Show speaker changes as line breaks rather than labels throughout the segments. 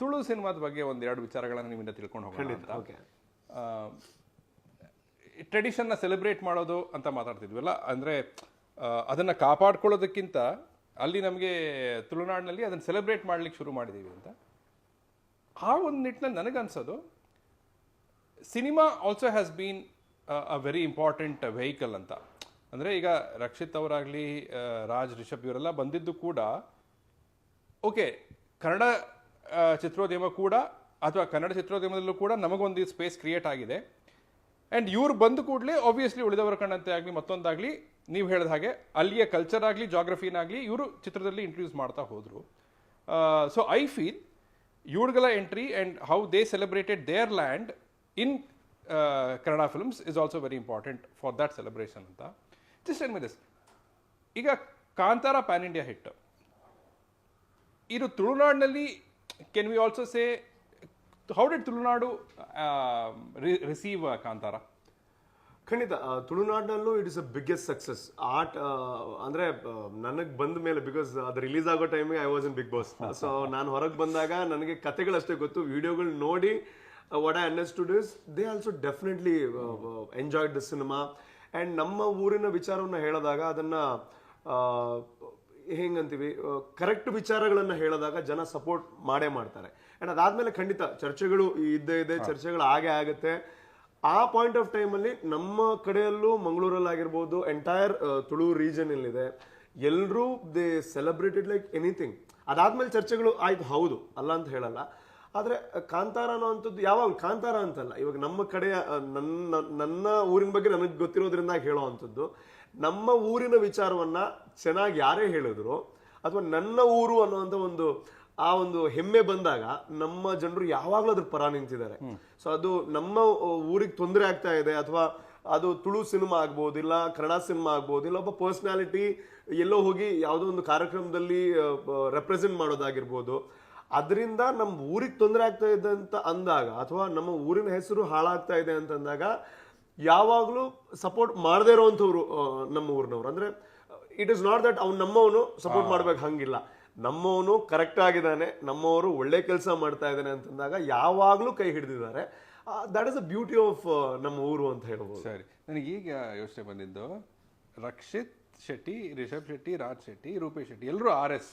ತುಳು ಸಿನಿಮಾದ ಬಗ್ಗೆ ಒಂದೆರಡು ಎರಡು ವಿಚಾರಗಳನ್ನ ನಿಮ್ಮಿಂದ ತಿಳ್ಕೊಂಡು ಹೋಗೋಣ ಅಂತ.
ಓಕೆ.
ಟ್ರೆಡಿಷನ್ನ ಸೆಲೆಬ್ರೇಟ್ ಮಾಡೋದು ಅಂತ ಮಾತಾಡ್ತಿದ್ವಲ್ಲ ಅಂದರೆ ಅದನ್ನು ಕಾಪಾಡ್ಕೊಳ್ಳೋದಕ್ಕಿಂತ ಅಲ್ಲಿ ನಮಗೆ ತುಳುನಾಡಿನಲ್ಲಿ ಅದನ್ನು ಸೆಲೆಬ್ರೇಟ್ ಮಾಡ್ಲಿಕ್ಕೆ ಶುರು ಮಾಡಿದ್ದೀವಿ ಅಂತ. ಆ ಒಂದು ನಿಟ್ಟಿನಲ್ಲಿ ನನಗನ್ಸೋದು cinema also has been a very important vehicle ಅಂತ. ಅಂದರೆ ಈಗ ರಕ್ಷಿತ್ ಅವರಾಗಲಿ ರಾಜ್ ರಿಷಬ್ ಇವರೆಲ್ಲ ಬಂದಿದ್ದು ಕೂಡ ಓಕೆ ಕನ್ನಡ ಚಿತ್ರೋದ್ಯಮ ಕೂಡ, ಅಥವಾ ಕನ್ನಡ ಚಿತ್ರೋದ್ಯಮದಲ್ಲೂ ಕೂಡ ನಮಗೊಂದು ಸ್ಪೇಸ್ ಕ್ರಿಯೇಟ್ ಆಗಿದೆ. ಆ್ಯಂಡ್ ಇವ್ರು ಬಂದ ಕೂಡಲೇ ಆಬ್ವಿಯಸ್ಲಿ ಉಳಿದವರ ಕಂಡಂತೆ ಆಗಲಿ, ಮತ್ತೊಂದಾಗಲಿ, ನೀವು ಹೇಳಿದ ಹಾಗೆ ಅಲ್ಲಿಯ ಕಲ್ಚರ್ ಆಗಲಿ ಜಾಗ್ರಫಿನಾಗಲಿ ಇವರು ಚಿತ್ರದಲ್ಲಿ ಇಂಟ್ರೊಡ್ಯೂಸ್ ಮಾಡ್ತಾ ಹೋದರು. So I feel ಇವ್ರಗಲ entry and how they celebrated their land in Kannada films is also very important for that celebration ಅಂತ. ಜಸ್ಟ್ ಎನ್ ದಿಸ್ ಈಗ ಕಾಂತಾರ ಪ್ಯಾನ್ ಇಂಡಿಯಾ ಹಿಟ್ ಇದು ತುಳುನಾಡಿನಲ್ಲಿ can we also say uh, re Tulunadu receive Kantara?
ಖಂಡಿತ ತುಳುನಾಡಿನಲ್ಲೂ it is a biggest success art ಅಂದರೆ ನನಗೆ ಬಂದ ಮೇಲೆ because ಅದು ರಿಲೀಸ್ ಆಗೋ ಟೈಮಿಗೆ I was in Bigg Boss so ನಾನು ಹೊರಗೆ ಬಂದಾಗ ನನಗೆ ಕತೆಗಳಷ್ಟೇ ಗೊತ್ತು. ವಿಡಿಯೋಗಳು ನೋಡಿ what I understood is they also definitely enjoyed the cinema and ನಮ್ಮ ಊರಿನ ವಿಚಾರವನ್ನು ಹೇಳಿದಾಗ ಅದನ್ನ ಹೆಂಗಂತೀವಿ? ಕರೆಕ್ಟ್ ವಿಚಾರಗಳನ್ನು ಹೇಳಿದಾಗ ಜನ ಸಪೋರ್ಟ್ ಮಾಡೇ ಮಾಡ್ತಾರೆ. ಅಂಡ್ ಅದಾದ್ಮೇಲೆ ಖಂಡಿತ ಚರ್ಚೆಗಳು ಇದ್ದೇ ಇದೆ ಚರ್ಚೆಗಳು ಹಾಗೆ ಆಗುತ್ತೆ. ಆ ಪಾಯಿಂಟ್ ಆಫ್ ಟೈಮ್ ಅಲ್ಲಿ ನಮ್ಮ ಕಡೆಯಲ್ಲೂ ಮಂಗಳೂರಲ್ಲಿ ಆಗಿರ್ಬೋದು ಎಂಟೈರ್ ತುಳು ರೀಜನ್ ಇದೆ ಎಲ್ಲರೂ ದೇ ಸೆಲೆಬ್ರೇಟೆಡ್ ಲೈಕ್ ಎನಿಥಿಂಗ್ ಅದಾದ್ಮೇಲೆ ಚರ್ಚೆಗಳು ಆಯ್ತು ಹೌದು ಅಲ್ಲ ಅಂತ ಹೇಳಲ್ಲ. ಆದ್ರೆ ಕಾಂತಾರ ಅನ್ನೋವಂಥದ್ದು ಯಾವಾಗ ಕಾಂತಾರ ಅಂತಲ್ಲ. ಇವಾಗ ನಮ್ಮ ಕಡೆಯ ನನ್ನ ನನ್ನ ಊರಿನ ಬಗ್ಗೆ ನನಗೆ ಗೊತ್ತಿರೋದ್ರಿಂದ ಹೇಳೋ ಅಂಥದ್ದು ನಮ್ಮ ಊರಿನ ವಿಚಾರವನ್ನು ಚೆನ್ನಾಗಿ ಯಾರೇ ಹೇಳಿದ್ರು ಅಥವಾ ನನ್ನ ಊರು ಅನ್ನುವಂಥ ಒಂದು ಆ ಒಂದು ಹೆಮ್ಮೆ ಬಂದಾಗ ನಮ್ಮ ಜನರು ಯಾವಾಗಲೂ ಅದ್ರ ಪರ ನಿಂತಿದ್ದಾರೆ. ಸೊ ಅದು ನಮ್ಮ ಊರಿಗೆ ತೊಂದರೆ ಆಗ್ತಾ ಇದೆ ಅಥವಾ ಅದು ತುಳು ಸಿನಿಮಾ ಆಗ್ಬೋದು ಇಲ್ಲ ಕನ್ನಡ ಸಿನಿಮಾ ಆಗ್ಬೋದು ಇಲ್ಲ ಒಬ್ಬ ಪರ್ಸ್ನಾಲಿಟಿ ಎಲ್ಲೋ ಹೋಗಿ ಯಾವುದೋ ಒಂದು ಕಾರ್ಯಕ್ರಮದಲ್ಲಿ ರೆಪ್ರೆಸೆಂಟ್ ಮಾಡೋದಾಗಿರ್ಬೋದು ಅದರಿಂದ ನಮ್ಮ ಊರಿಗೆ ತೊಂದರೆ ಆಗ್ತಾ ಇದೆ ಅಂತ ಅಂದಾಗ ಅಥವಾ ನಮ್ಮ ಊರಿನ ಹೆಸರು ಹಾಳಾಗ್ತಾ ಇದೆ ಅಂತ ಅಂದಾಗ ಯಾವಾಗಲೂ ಸಪೋರ್ಟ್ ಮಾಡದೇ ಇರೋವಂಥವ್ರು ನಮ್ಮ ಊರಿನವ್ರು. ಅಂದರೆ ಇಟ್ ಇಸ್ ನಾಟ್ ದಟ್ ಅವ್ನು ನಮ್ಮವನು ಸಪೋರ್ಟ್ ಮಾಡ್ಬೇಕು ಹಂಗಿಲ್ಲ. ನಮ್ಮವನು ಕರೆಕ್ಟ್ ಆಗಿದ್ದಾನೆ ನಮ್ಮವರು ಒಳ್ಳೆ ಕೆಲಸ ಮಾಡ್ತಾ ಇದ್ದಾನೆ ಅಂತಂದಾಗ ಯಾವಾಗಲೂ ಕೈ ಹಿಡಿದಿದ್ದಾರೆ. That is a beauty of ನಮ್ಮ ಊರು ಅಂತ ಹೇಳ್ಬೋದು.
ಸರಿ. ನನಗೆ ಈಗ ಯೋಚನೆ ಬಂದಿದ್ದು ರಕ್ಷಿತ್ ಶೆಟ್ಟಿ ರಿಷಬ್ ಶೆಟ್ಟಿ ರಾಜ್ ಶೆಟ್ಟಿ ರೂಪೇಶ್ ಶೆಟ್ಟಿ ಎಲ್ಲರೂ R S.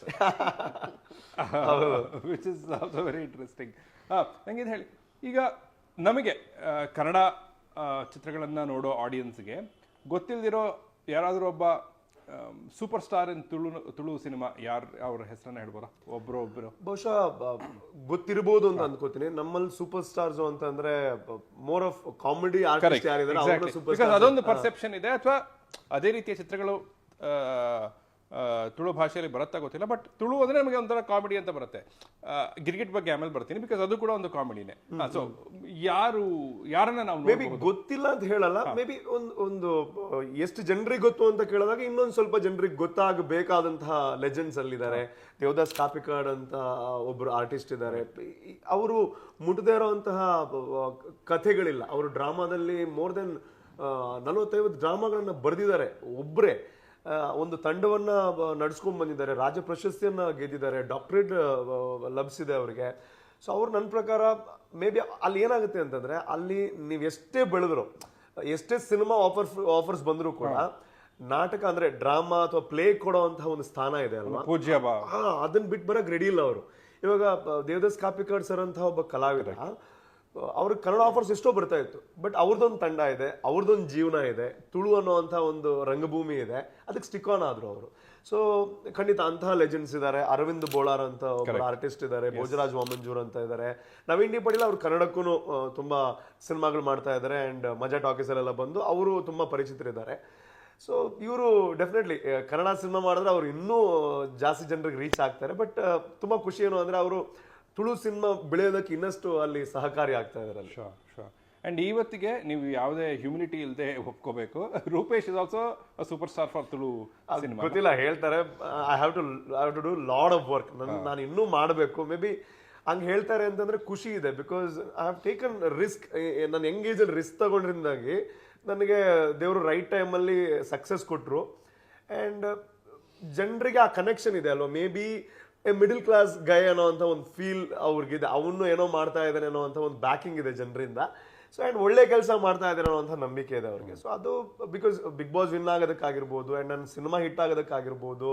Which is also very interesting ನಂಗೆ ಇದು ಹೇಳಿ. ಈಗ ನಮಗೆ ಕನ್ನಡ ಚಿತ್ರಗಳನ್ನು ನೋಡೋ ಆಡಿಯನ್ಸ್ಗೆ ಗೊತ್ತಿಲ್ಲದಿರೋ ಯಾರಾದರೂ ಒಬ್ಬ super star in Tulu Tulu cinema ಯಾರು ಅವ್ರ ಹೆಸರನ್ನ ಹೇಳ್ಬೋದಾ? ಒಬ್ಬರು ಒಬ್ಬರು
ಬಹುಶಃ ಗೊತ್ತಿರಬಹುದು ಗೊತ್ತಿರ್ಬೋದು ಅಂತ ಅನ್ಕೋತೀನಿ. ನಮ್ಮಲ್ಲಿ ಸೂಪರ್ ಸ್ಟಾರ್ಸ್ ಅಂತಂದ್ರೆ ಮೋರ್ ಆಫ್ ಕಾಮಿಡಿ
ಅದೊಂದು ಪರ್ಸೆಪ್ಷನ್ ಇದೆ ಅಥವಾ ಅದೇ ರೀತಿಯ ಚಿತ್ರಗಳು ತುಳು ಭಾಷೆಯಲ್ಲಿ ಬರುತ್ತಾ ಗೊತ್ತಿಲ್ಲ ಬಟ್ ತುಳು ಅಂದರೆ ನಮಗೆ ಒಂಥರ ಕಾಮಿಡಿ ಅಂತ ಬರುತ್ತೆ. ಗಿರ್ಗಿಟ್ ಬಗ್ಗೆ ಆಮೇಲೆ ಬರ್ತೀನಿ ಬಿಕಾಸ್ ಅದು ಕೂಡ ಒಂದು ಕಾಮಿಡಿನೇ ಸೊ ಯಾರು ಯಾರನ್ನ ನಾವು
ಮೇ ಬಿ ಗೊತ್ತಿಲ್ಲ ಅಂತ ಹೇಳಲ್ಲ ಮೇ ಬಿ ಒಂದು ಒಂದು ಎಷ್ಟು ಜನರಿಗೆ ಗೊತ್ತು ಅಂತ ಕೇಳಿದಾಗ ಇನ್ನೊಂದು ಸ್ವಲ್ಪ ಜನರಿಗೆ ಗೊತ್ತಾಗಬೇಕಾದಂತಹ ಲೆಜೆಂಡ್ಸ್ ಅಲ್ಲಿದ್ದಾರೆ. ದೇವದಾಸ್ ಕಾಪಿಕಾಡ್ ಅಂತ ಒಬ್ಬರು ಆರ್ಟಿಸ್ಟ್ ಇದ್ದಾರೆ. ಅವರು ಮುಟ್ಟದೇ ಇರೋಂತಹ ಕಥೆಗಳಿಲ್ಲ. ಅವರು ಡ್ರಾಮಾದಲ್ಲಿ ಮೋರ್ ದೆನ್ ನಲವತ್ತೈವತ್ತು ಡ್ರಾಮಾಗಳನ್ನು ಬರೆದಿದ್ದಾರೆ ಒಬ್ರೇ. ಆ, ಒಂದು ತಂಡವನ್ನ ನಡ್ಸ್ಕೊಂಡ್ ಬಂದಿದ್ದಾರೆ. ರಾಜ್ಯ ಪ್ರಶಸ್ತಿಯನ್ನ ಗೆದ್ದಿದ್ದಾರೆ. ಡಾಕ್ಟ್ರೇಟ್ ಲಭಿಸಿದೆ ಅವರಿಗೆ. ಸೊ ಅವ್ರು ನನ್ನ ಪ್ರಕಾರ ಮೇ ಬಿ ಅಲ್ಲಿ ಏನಾಗುತ್ತೆ ಅಂತಂದ್ರೆ ಅಲ್ಲಿ ನೀವು ಎಷ್ಟೇ ಬೆಳೆದ್ರು ಎಷ್ಟೇ ಸಿನಿಮಾ ಆಫರ್ ಆಫರ್ಸ್ ಬಂದರೂ ಕೂಡ ನಾಟಕ ಅಂದ್ರೆ ಡ್ರಾಮಾ ಅಥವಾ ಪ್ಲೇ ಕೊಡೋವಂತಹ ಒಂದು ಸ್ಥಾನ ಇದೆ ಅಲ್ವಾ?
ಪೂಜ್ಯ
ಹಾ ಅದನ್ನ ಬಿಟ್ಟು ಬರಕ್ ರೆಡಿ ಇಲ್ಲ ಅವರು. ಇವಾಗ ದೇವದಾಸ್ ಕಾಪಿಕಾಡ್ ಸರ್ ಅಂತ ಒಬ್ಬ ಕಲಾವಿದ ಅವ್ರಿಗೆ ಕನ್ನಡ ಆಫರ್ಸ್ ಎಷ್ಟೋ ಬರ್ತಾ ಇತ್ತು. ಬಟ್ ಅವ್ರದ್ದೊಂದು ತಂಡ ಇದೆ ಅವ್ರದ್ದೊಂದು ಜೀವನ ಇದೆ ತುಳು ಅನ್ನೋವಂಥ ಒಂದು ರಂಗಭೂಮಿ ಇದೆ ಅದಕ್ಕೆ ಸ್ಟಿಕ್ ಆನ್ ಆದ್ರು ಅವರು. ಸೊ ಖಂಡಿತ ಅಂತಹ ಲೆಜೆಂಡ್ಸ್ ಇದ್ದಾರೆ ಅರವಿಂದ್ ಬೋಳಾರ್ ಅಂತ ಒಬ್ಬ ಆರ್ಟಿಸ್ಟ್ ಇದ್ದಾರೆ ಭೋಜರಾಜ್ ವಾಮಂಜೂರ್ ಅಂತ ಇದ್ದಾರೆ ನವೀನ್ ಡಿ ಪಾಟೀಲ್ ಅವ್ರು ಕನ್ನಡಕ್ಕೂ ತುಂಬಾ ಸಿನಿಮಾಗಳು ಮಾಡ್ತಾ ಇದ್ದಾರೆ ಆ್ಯಂಡ್ ಮಜಾ ಟಾಕೀಸಲ್ಲೆಲ್ಲ ಬಂದು ಅವರು ತುಂಬಾ ಪರಿಚಿತರಿದ್ದಾರೆ. ಸೊ ಇವರು ಡೆಫಿನೆಟ್ಲಿ ಕನ್ನಡ ಸಿನಿಮಾ ಮಾಡಿದ್ರೆ ಅವ್ರು ಇನ್ನೂ ಜಾಸ್ತಿ ಜನರಿಗೆ ರೀಚ್ ಆಗ್ತಾರೆ. ಬಟ್ ತುಂಬ ಖುಷಿ ಏನು ಅಂದ್ರೆ ಅವರು ತುಳು ಸಿನಿಮಾ ಬೆಳೆಯೋದಕ್ಕೆ ಇನ್ನಷ್ಟು ಅಲ್ಲಿ ಸಹಕಾರಿ ಆಗ್ತಾ ಇದಾರೆ ಅಲ್ಲಿ
ಶೋರ್ ಶೋರ್ ಅಂಡ್ ಇವತ್ತಿಗೆ ನೀವು ಯಾವುದೇ ಹ್ಯೂಮಿನಿಟಿ ಇಲ್ಲದೆ ಒಪ್ಕೋಬೇಕು. Rupesh is also super star for Tulu cinema.
ಗೊತ್ತಿಲ್ಲ ಹೇಳ್ತಾರೆ I have to have to do load of work ನಾನು ಇನ್ನೂ ಮಾಡಬೇಕು. ಮೇ ಬಿ ಹಂಗೆ ಹೇಳ್ತಾರೆ ಅಂತಂದ್ರೆ ಖುಷಿ ಇದೆ because I have taken risk ನಾನು ಎಂಗೇಜ್ ಅಲ್ಲಿ ರಿಸ್ಕ್ ತಗೊಂಡ್ರಿಂದಾಗಿ ನನಗೆ ದೇವರು ರೈಟ್ ಟೈಮಲ್ಲಿ ಸಕ್ಸಸ್ ಕೊಟ್ಟರು ಆ್ಯಂಡ್ ಜನರಿಗೆ ಆ ಕನೆಕ್ಷನ್ ಇದೆ ಅಲ್ವಾ? Maybe a middle class guy ಅನ್ನೋ ಅಂತ ಒಂದು ಫೀಲ್ ಅವ್ರಿಗಿದೆ. ಅವನು ಏನೋ ಮಾಡ್ತಾ ಇದ್ದಾನೆ ಅನ್ನೋ ಅಂತ ಒಂದು ಬ್ಯಾಕಿಂಗ್ ಇದೆ ಜನರಿಂದ. ಸೊ ಆ್ಯಂಡ್ ಒಳ್ಳೆ ಕೆಲಸ ಮಾಡ್ತಾ ಇದ್ದಾರೆ ಅನ್ನೋ ಅಂತ ನಂಬಿಕೆ ಇದೆ ಅವ್ರಿಗೆ. ಸೊ ಅದು ಬಿಕಾಸ್ ಬಿಗ್ ಬಾಸ್ ವಿನ್ ಆಗೋದಕ್ಕಾಗಿರ್ಬೋದು ಆ್ಯಂಡ್ ನನ್ನ ಸಿನಿಮಾ ಹಿಟ್ ಆಗೋದಕ್ಕಾಗಿರ್ಬೋದು,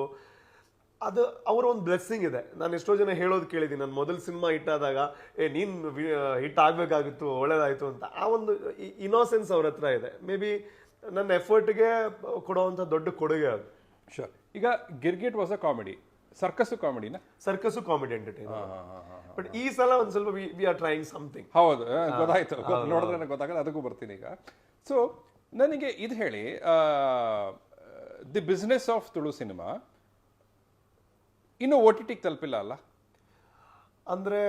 ಅದು ಅವರ ಒಂದು ಬ್ಲೆಸ್ಸಿಂಗ್ ಇದೆ. ನಾನು ಎಷ್ಟೋ ಜನ ಹೇಳೋದು ಕೇಳಿದ್ದೀನಿ ನನ್ನ ಮೊದಲ ಸಿನಿಮಾ ಹಿಟ್ ಆದಾಗ, ಏ, ನೀನು ಹಿಟ್ ಆಗಬೇಕಾಗಿತ್ತು, ಒಳ್ಳೇದಾಯಿತು ಅಂತ. ಆ ಒಂದು ಇನೋಸೆನ್ಸ್ ಅವ್ರ ಹತ್ರ ಇದೆ. ಮೇ ಬಿ ನನ್ನ ಎಫರ್ಟ್ಗೆ ಕೊಡೋವಂಥ ದೊಡ್ಡ ಕೊಡುಗೆ ಅದು.
ಶೋರ್ ಈಗ Girgit was a comedy circus ಕಾಮಿಡಿನ
circus comedy entertain but ಈ ಸಲ ಒಂದು ಸ್ವಲ್ಪ ವಿ ಆರ್ ಟ್ರೈಂಗ್ ಸಮಥಿಂಗ್
ಹೌದು ಗೊತ್ತಾಯ್ತು. ನೋಡಿದ್ರೆ ನನಗೆ ಗೊತ್ತಾಗಲ್ಲ ಅದಕ್ಕೂ ಬರ್ತೀನಿ ಈಗ. ಸೊ ನನಗೆ ಇದು ಹೇಳಿ the business of Tulu cinema ಇನ್ನು ಓ ಟಿ ಟಿಗೆ ತಲುಪಿಲ್ಲ ಅಲ್ಲ?
ಅಂದ್ರೆ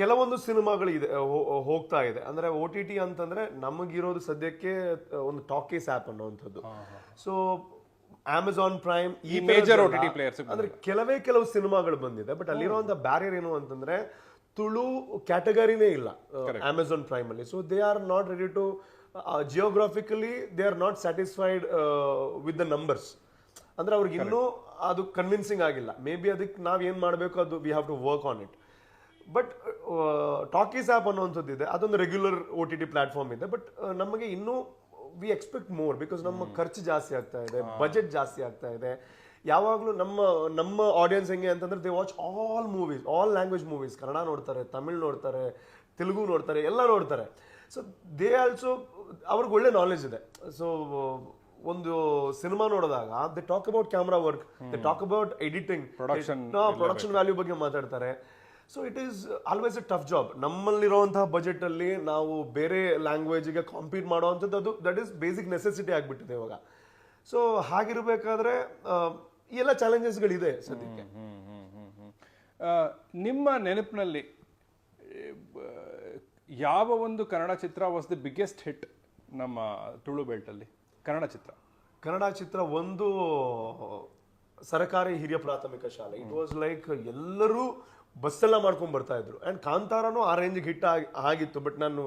ಕೆಲವೊಂದು ಸಿನಿಮಾಗಳು ಇದೆ ಹೋಗ್ತಾ ಇದೆ. ಅಂದ್ರೆ ಓ ಟಿ ಟಿ ಅಂತಂದ್ರೆ ನಮಗಿರೋದು ಸದ್ಯಕ್ಕೆ ಒಂದು ಟಾಕೀಸ್ ಆ್ಯಪ್ ಅನ್ನುವಂಥದ್ದು. ಸೊ ಅಮೆಝಾನ್ ಪ್ರೈಮ್
ಈ ಮೇಜರ್ ಓಟಿಟಿ ಗೆ
ಅಂದ್ರೆ ಕೆಲವೇ ಕೆಲವು ಸಿನಿಮಾಗಳು ಬಂದಿದೆ ಬಟ್ ಅಲ್ಲಿರುವಂತ ಬ್ಯಾರಿಯರ್ ಏನು ಅಂತಂದ್ರೆ ತುಳು ಕ್ಯಾಟಗರಿನೇ ಇಲ್ಲ ಅಮೆಝಾನ್ ಪ್ರೈಮ್ ಅಲ್ಲಿ. So they are not ready to geographically they are not satisfied with the numbers ಅಂದ್ರೆ ಅವ್ರಿಗೆ ಇನ್ನೂ ಅದು ಕನ್ವಿನ್ಸಿಂಗ್ ಆಗಿಲ್ಲ. ಮೇ ಬಿ ಅದಕ್ಕೆ ನಾವು ಏನ್ ಮಾಡಬೇಕು ಅದು we have to work on it but talkies app ಅನ್ನುವಂಥದ್ದು ಇದೆ ಅದೊಂದು regular O T T platform ಇದೆ ಬಟ್ ನಮಗೆ ಇನ್ನೂ ವಿ ಎಕ್ಸ್ಪೆಕ್ಟ್ ಮೋರ್ ಬಿಕಾಸ್ ನಮ್ಮ ಖರ್ಚು ಜಾಸ್ತಿ ಆಗ್ತಾ ಇದೆ ಬಜೆಟ್ ಜಾಸ್ತಿ ಆಗ್ತಾ ಇದೆ. ಯಾವಾಗಲೂ ನಮ್ಮ ನಮ್ಮ ಆಡಿಯನ್ಸ್ ಹೆಂಗೆ ಅಂತಂದ್ರೆ they watch all movies all language movies Kannada ನೋಡ್ತಾರೆ ತಮಿಳ್ ನೋಡ್ತಾರೆ ತೆಲುಗು ನೋಡ್ತಾರೆ ಎಲ್ಲ ನೋಡ್ತಾರೆ. ಸೊ ದೇ ಆಲ್ಸೋ ಅವ್ರಿಗೆ ಒಳ್ಳೆ ನಾಲೆಜ್ ಇದೆ. ಸೊ ಒಂದು ಸಿನಿಮಾ ನೋಡಿದಾಗ they talk about camera work they talk about editing
production
production value ಬಗ್ಗೆ ಮಾತಾಡ್ತಾರೆ. So it is always a tough job ನಮ್ಮಲ್ಲಿರುವಂತಹ budget ಅಲ್ಲಿ ನಾವು ಬೇರೆ ಲ್ಯಾಂಗ್ವೇಜಿಗೆ ಕಾಂಪೀಟ್ ಮಾಡುವಂಥದ್ದು ಅದು ದಟ್ ಈಸ್ ಬೇಸಿಕ್ ನೆಸೆಸಿಟಿ ಆಗಿಬಿಟ್ಟಿದೆ ಇವಾಗ. ಸೊ ಹಾಗಿರ್ಬೇಕಾದ್ರೆ ಎಲ್ಲ ಚಾಲೆಂಜಸ್ಗಳಿದೆ ಸದ್ಯಕ್ಕೆ.
ನಿಮ್ಮ ನೆನಪಿನಲ್ಲಿ ಯಾವ ಒಂದು ಕನ್ನಡ ಚಿತ್ರ ವಾಸ್ ದಿ ಬಿಗ್ಗೆಸ್ಟ್ ಹಿಟ್ ನಮ್ಮ ತುಳು ಬೆಲ್ಟಲ್ಲಿ ಕನ್ನಡ ಚಿತ್ರ.
ಕನ್ನಡ ಚಿತ್ರ ಒಂದು ಸರಕಾರಿ ಹಿರಿಯ ಪ್ರಾಥಮಿಕ ಶಾಲೆ. ಇಟ್ ವಾಸ್ ಲೈಕ್ ಎಲ್ಲರೂ ಬಸ್ಸೆಲ್ಲ ಮಾಡ್ಕೊಂಡ್ ಬರ್ತಾ ಇದ್ರು. ಅಂಡ್ ಕಾಂತಾರನೂ ಆ ರೇಂಜ್ ಹಿಟ್ ಆಗಿತ್ತು ಬಟ್ ನಾನು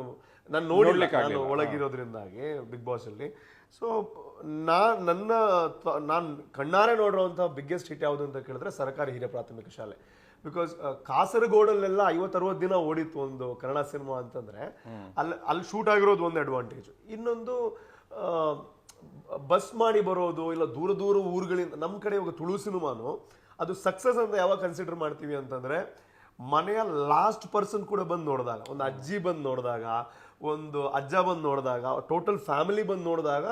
ನಾನು ನೋಡಿಲ್ಲ. ನಾನು ಒಳಗಿರೋದ್ರಿಂದಾಗಿ ಬಿಗ್ ಬಾಸಲ್ಲಿ ಅಲ್ಲಿ. ಸೊ ನಾ ನನ್ನ ನಾನು ಕಣ್ಣಾರೆ ನೋಡಿರೋಂಥ ಬಿಗ್ಗೆಸ್ಟ್ ಹಿಟ್ ಯಾವುದು ಅಂತ ಕೇಳಿದ್ರೆ ಸರ್ಕಾರಿ ಹಿರಿಯ ಪ್ರಾಥಮಿಕ ಶಾಲೆ. ಬಿಕಾಸ್ ಕಾಸರಗೋಡಲ್ಲೆಲ್ಲ ಐವತ್ತರವತ್ತು ದಿನ ಓಡಿತ್ತು ಒಂದು ಕನ್ನಡ ಸಿನಿಮಾ ಅಂತಂದ್ರೆ ಅಲ್ಲಿ ಅಲ್ಲಿ ಶೂಟ್ ಆಗಿರೋದು ಒಂದು ಅಡ್ವಾಂಟೇಜ್ ಇನ್ನೊಂದು ಬಸ್ ಮಾಡಿ ಬರೋದು ಇಲ್ಲ ದೂರ ದೂರ ಊರುಗಳಿಂದ ನಮ್ಮ ಕಡೆ ಇವಾಗ ತುಳು ಸಿನಿಮಾನು ಅದು ಸಕ್ಸಸ್ ಅಂತ ಯಾವಾಗ ಕನ್ಸಿಡರ್ ಮಾಡ್ತೀವಿ ಅಂತಂದ್ರೆ ಮನೆಯ ಲಾಸ್ಟ್ ಪರ್ಸನ್ ಕೂಡ ಬಂದು ನೋಡಿದಾಗ ಒಂದು ಅಜ್ಜಿ ಬಂದು ನೋಡಿದಾಗ ಒಂದು ಅಜ್ಜ ಬಂದು ನೋಡಿದಾಗ ಟೋಟಲ್ ಫ್ಯಾಮಿಲಿ ಬಂದು ನೋಡಿದಾಗ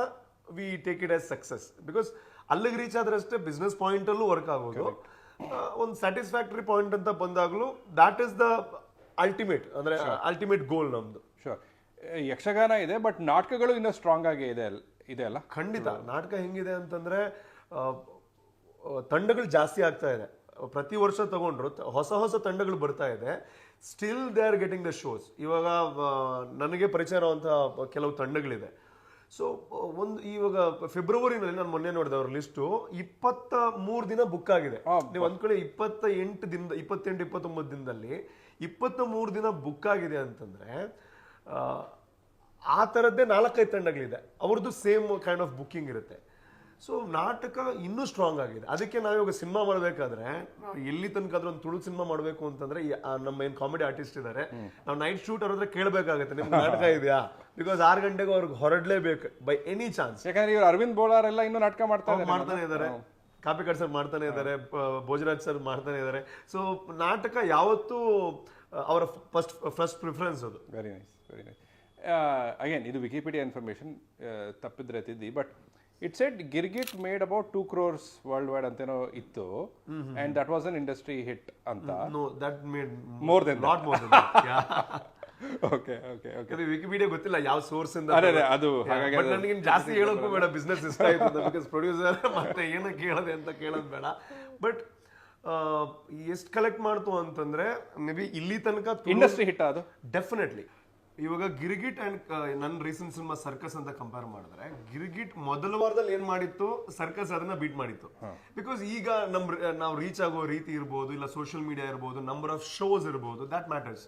we take it as success because ಅಲ್ಲಿಗೆ ರೀಚ್ ಆದ್ರೆ ಅಷ್ಟೇ ಬಿಸ್ನೆಸ್ ಪಾಯಿಂಟ್ ಅಲ್ಲೂ ವರ್ಕ್ ಆಗೋದು. ಒಂದು ಸ್ಯಾಟಿಸ್ಫ್ಯಾಕ್ಟರಿ ಪಾಯಿಂಟ್ ಅಂತ ಬಂದಾಗಲೂ ದಾಟ್ ಇಸ್ ದ ಅಲ್ಟಿಮೇಟ್ ಅಂದ್ರೆ ಅಲ್ಟಿಮೇಟ್ ಗೋಲ್ ನಮ್ದು.
ಶೋರ್ ಯಕ್ಷಗಾನ ಇದೆ ಬಟ್ ನಾಟಕಗಳು ಇನ್ನೂ ಸ್ಟ್ರಾಂಗ್ ಆಗಿ ಇದೆ ಇದೆ ಅಲ್ಲ?
ಖಂಡಿತ. ನಾಟಕ ಹೆಂಗಿದೆ ಅಂತಂದ್ರೆ ತಂಡಗಳು ಜಾಸ್ತಿ ಆಗ್ತಾ ಇದೆ. ಪ್ರತಿ ವರ್ಷ ತಗೊಂಡ್ರು ಹೊಸ ಹೊಸ ತಂಡಗಳು ಬರ್ತಾ ಇದೆ. Still they are getting the shows ಇವಾಗ ನನಗೆ ಪರಿಚಯ ಇರುವಂತಹ ಕೆಲವು ತಂಡಗಳಿದೆ. ಸೊ ಒಂದು ಇವಾಗ ಫೆಬ್ರವರಿನಲ್ಲಿ ನಾನು ಮೊನ್ನೆ ನೋಡಿದೆ ಅವ್ರ ಲಿಸ್ಟು ಇಪ್ಪತ್ತ ಮೂರು ದಿನ ಬುಕ್ ಆಗಿದೆ. ನೀವು ಅಂದ್ಕೊಳ್ಳಿ ಇಪ್ಪತ್ತ ಎಂಟು ದಿನದ ಇಪ್ಪತ್ತೆಂಟು ಇಪ್ಪತ್ತೊಂಬತ್ತು ದಿನದಲ್ಲಿ ಇಪ್ಪತ್ತ ಮೂರು ದಿನ ಬುಕ್ ಆಗಿದೆ ಅಂತಂದ್ರೆ ಆ, ಆ ಥರದ್ದೇ ನಾಲ್ಕೈದು ತಂಡಗಳಿದೆ. ಅವ್ರದ್ದು ಸೇಮ್ ಕೈಂಡ್ ಆಫ್ ಬುಕ್ಕಿಂಗ್ ಇರುತ್ತೆ. ಸೊ ನಾಟಕ ಇನ್ನೂ ಸ್ಟ್ರಾಂಗ್ ಆಗಿದೆ. ಅದಕ್ಕೆ ನಾವಿವಾಗ ಸಿನಿಮಾ ಮಾಡಬೇಕಾದ್ರೆ ಎಲ್ಲಿ ತನಕ ಒಂದು ತುಳು ಸಿನಿಮಾ ಮಾಡಬೇಕು ಅಂತಂದ್ರೆ ಈ- ಆ ನಮ್ಮ ಏನು ಕಾಮಿಡಿ ಆರ್ಟಿಸ್ಟ್ ಇದ್ದಾರೆ ನಾವು ನೈಟ್ ಶೂಟ್ ಅವ್ರ ಹತ್ರ ಕೇಳಬೇಕಾಗುತ್ತೆ ನಿಮ್ಗೆ ನಾಟಕ ಇದೆಯಾ? ಬಿಕಾಸ್ ಆರು ಗಂಟೆಗೆ ಅವ್ರಿಗೆ ಹೊರಡ್ಲೇಬೇಕು ಬೈ ಎನಿ ಚಾನ್ಸ್
ಯಾಕಂದ್ರೆ ಇವ್ರು ಅರವಿಂದ್ ಬೋಳಾರ್ ಎಲ್ಲ ಇನ್ನೂ ನಾಟಕ ಮಾಡ್ತಾ
ಮಾಡ್ತಾನೆ ಇದ್ದಾರೆ ಕಾಪಿ ಕಟ್ ಸರ್ ಮಾಡ್ತಾನೆ ಇದ್ದಾರೆ ಭೋಜರಾಜ್ ಸರ್ ಮಾಡ್ತಾನೆ ಇದ್ದಾರೆ ಸೊ ನಾಟಕ ಯಾವತ್ತೂ ಅವರ ಫಸ್ಟ್ ಫಸ್ಟ್ ಪ್ರಿಫರೆನ್ಸ್ ಅದು.
Very nice very nice again ಇದು ವಿಕಿಪೀಡಿಯಾ ಇನ್ಫಾರ್ಮೇಶನ್ ತಪ್ಪಿದ್ರೆ ತಿದ್ದಿ but it set Girgit made about two crores worldwide ಅಂತೇನೋ ಇತ್ತು. And that was an industry hit ಅಂತ.
No that made
more than
not more
okay okay okay
Wikipedia ಗೊತ್ತಿಲ್ಲ ಯಾವ source ಇಂದ
ಅದೇ, ಅದೇ, ಅದು ಹಾಗಾಗಿ
ಬಟ್ ನನಗೆ ಜಾಸ್ತಿ ಹೇಳೋಕ್ಕೂ ಬೇಡ ಬಿಸ್ನೆಸ್ ಇಷ್ಟ ಆಯ್ತು ಬಿಕಾಸ್ ಪ್ರೊಡ್ಯೂಸರ್ ಮತ್ತೆ ಏನು ಕೇಳದೆ ಅಂತ ಕೇಳೋದು ಬೇಡ. ಬಟ್ ಎಷ್ಟು ಕಲೆಕ್ಟ್ ಮಾಡ್ತು ಅಂತಂದ್ರೆ ಮೇ ಬಿ ಇಲ್ಲಿ ತನಕ
ಇಂಡಸ್ಟ್ರಿ ಹಿಟ್ ಅದು?
ಡೆಫಿನೆಟ್ಲಿ ಇವಾಗ ಗಿರ್ಗಿಟ್ ಅಂಡ್ ನನ್ನ ರೀಸೆಂಟ್ ಸಿನಿಮಾ ಸರ್ಕಸ್ ಅಂತ ಕಂಪೇರ್ ಮಾಡಿದ್ರೆ ಗಿರ್ಗಿಟ್ ಮೊದಲ ವಾರದಲ್ಲಿ ಏನ್ ಮಾಡಿತ್ತು? ಸರ್ಕಸ್ ಅದನ್ನ ಬೀಟ್ ಮಾಡಿತ್ತು. ಬಿಕಾಸ್ ಈಗ ನಮ್ ನಾವು ರೀಚ್ ಆಗೋ ರೀತಿ ಇರ್ಬೋದು ಇಲ್ಲ ಸೋಷಿಯಲ್ ಮೀಡಿಯಾ ಇರ್ಬೋದು ನಂಬರ್ ಆಫ್ ಶೋಸ್ ಇರ್ಬೋದು ದಟ್ ಮ್ಯಾಟರ್ಸ್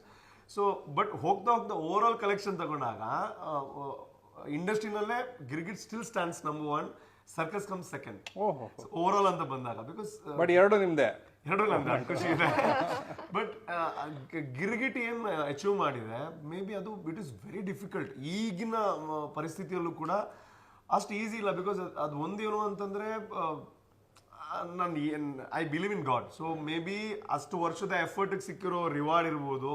ಸೊ ಬಟ್ ಹೋಗ್ತಾ ಹೋಗ್ತಾ ಓವರ್ ಆಲ್ ಕಲೆಕ್ಷನ್ ತಗೊಂಡಾಗ ಇಂಡಸ್ಟ್ರಿನಲ್ಲೇ Girgit still stands number one circus come second overall ಅಂತ ಬಂದಾಗ ಬಿಕಾಸ್
ಬಟ್ ಎರಡು ನಿಮ್ದೆ.
ಎರಡು ನಂದು ಖುಷಿ ಇದೆ ಬಟ್ ಗಿರಿಗಿಟಿ ಏನು ಅಚೀವ್ ಮಾಡಿದೆ ಮೇ ಬಿ ಅದು ಇಟ್ ಇಸ್ ವೆರಿ ಡಿಫಿಕಲ್ಟ್ ಈಗಿನ ಪರಿಸ್ಥಿತಿಯಲ್ಲೂ ಕೂಡ ಅಷ್ಟು ಈಸಿ ಇಲ್ಲ ಬಿಕಾಸ್ ಅದು ಒಂದೇನು ಅಂತಂದ್ರೆ ನಾನು ಏನ್ I believe in God so maybe ಅಷ್ಟು ವರ್ಷದ ಎಫರ್ಟಿಗೆ ಸಿಕ್ಕಿರೋ ರಿವಾರ್ಡ್ ಇರ್ಬೋದು.